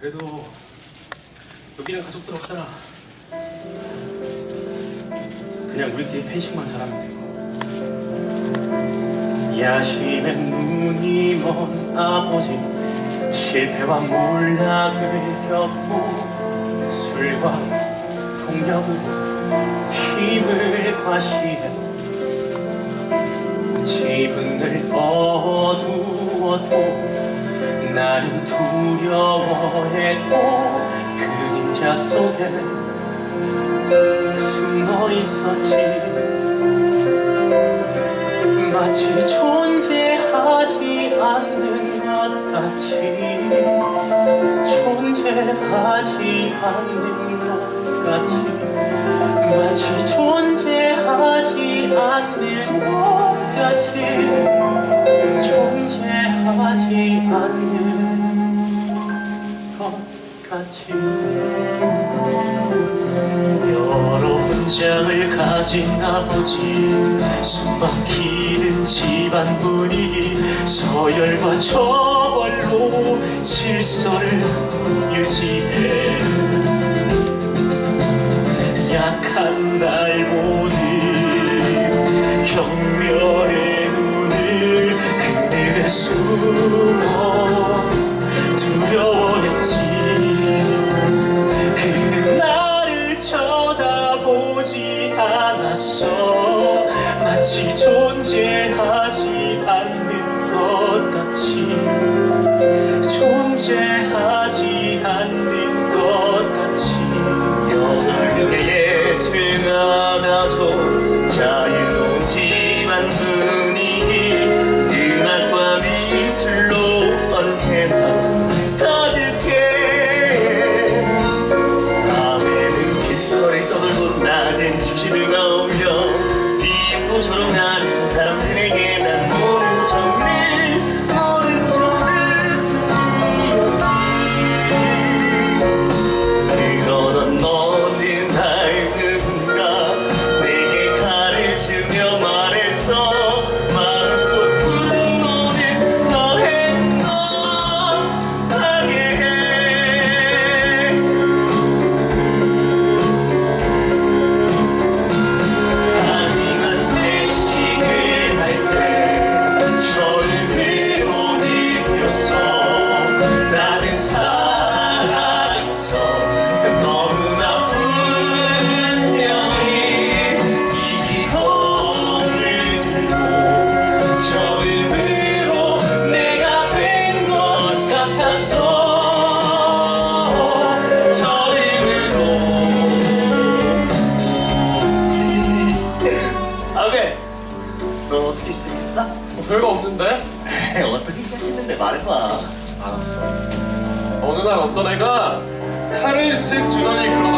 그래도 여기는 가족들 없잖아. 그냥 우리끼리 펜싱만 잘하면 되고. 야심의 눈이 먼 아버지 실패와 몰락을 겪고 술과 폭력으로 힘을 과시해 지분을 어두워도 나는 두려워했고 그림자 속에 숨어 있었지. 마치 존재하지 않는 것 같이 존재하지 않는 것 같이 마치 존재하지 않는 것 같이 훈장을 가진 아버지 숨막히는 집안 분위기 서열과 처벌로 질서를 유지해. 약한 날 보는 경멸의 눈을 그늘에 숨어 마치 존재하지 않는 것 같이. 존재하지 않는 것 같이. 영원하게 예술하다도 자유 너 어떻게 시작했어? 뭐 별거 없는데? 어떻게 시작했는데 말해봐. 알았어. 어느 날 어떤 애가 칼을 쓱 주더니 그러더